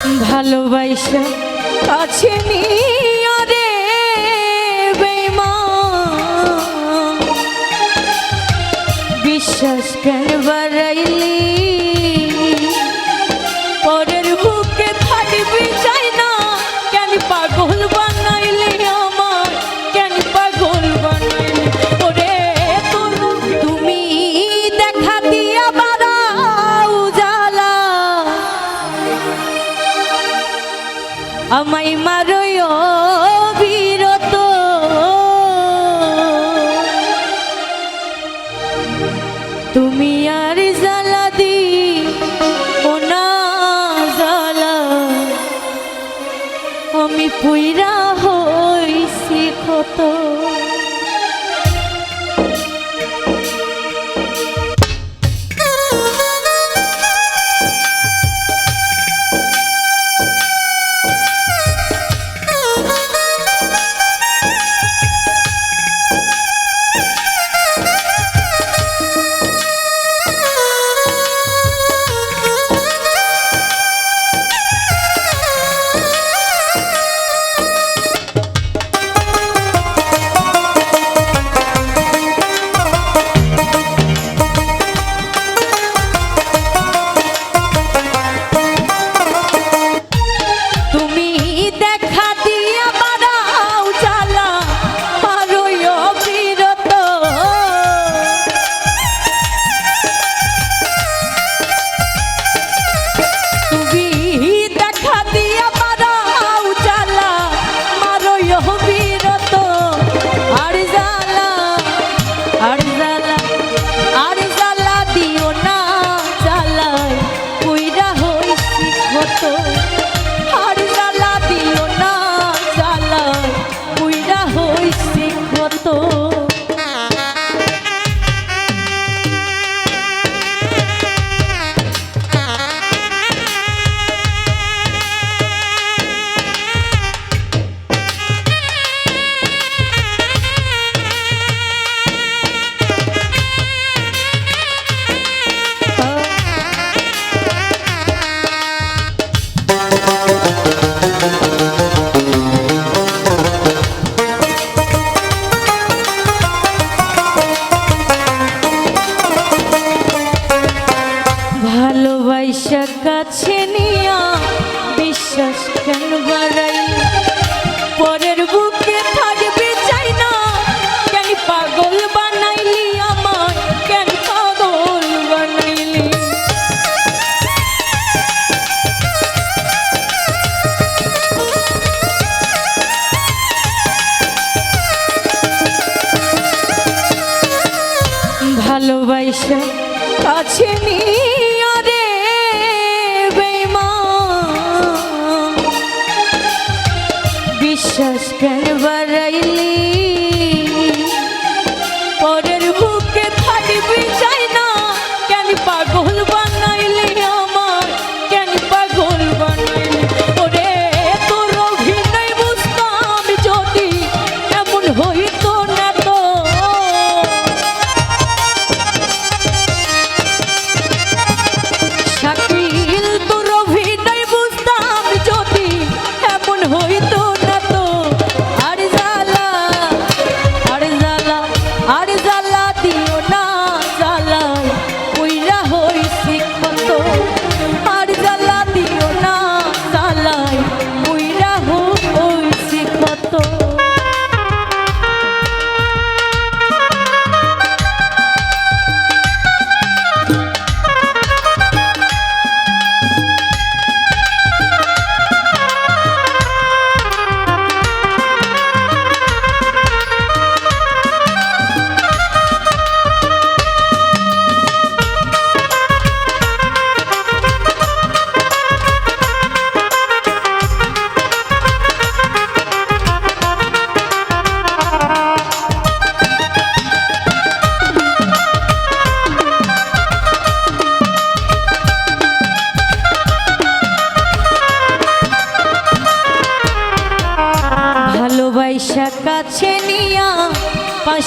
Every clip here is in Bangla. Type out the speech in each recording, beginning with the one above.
ভালোবাসা কাছে নিও রে বেমা বিশ্বাস কেন বাড়াইলি? পরের বুকে থাকবি চাই না। কেন পাগল বান তো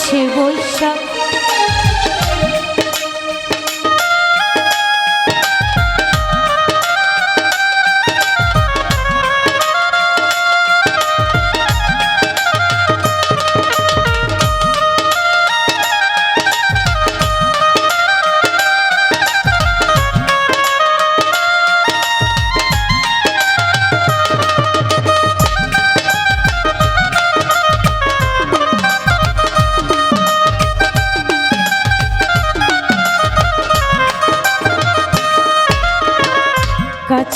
且过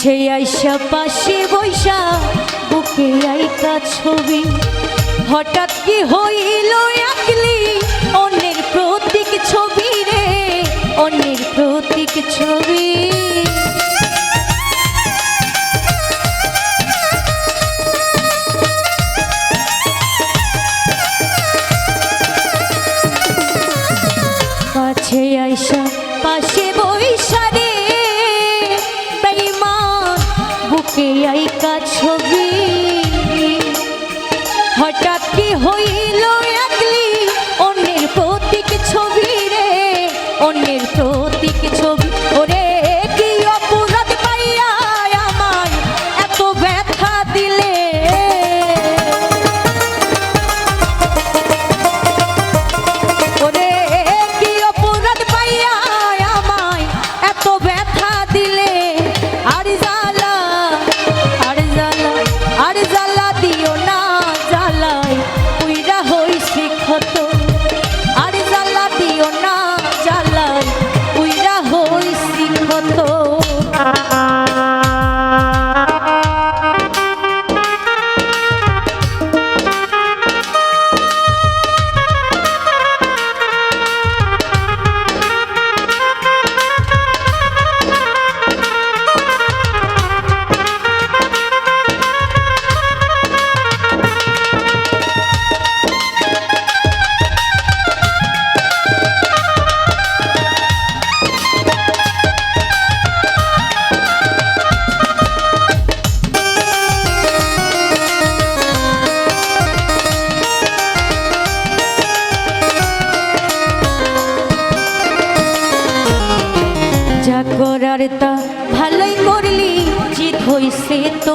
কাছে আইসা পাশে বৈশা, বুকে আইকা ছবি। হঠাৎ কি হইল একলি, অন্যের প্রতীক ছবি রে, অন্যের প্রতীক ছবি। অন্যের চোখ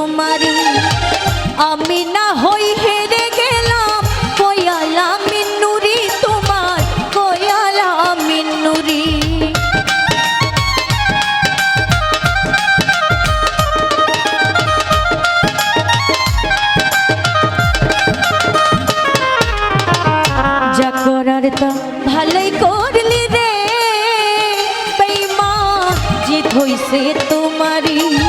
তোমারে। আমি না হই হেরে গেলাম কয়ালা আমি তোমার কয়ালা আমি করলি জিত তোমারি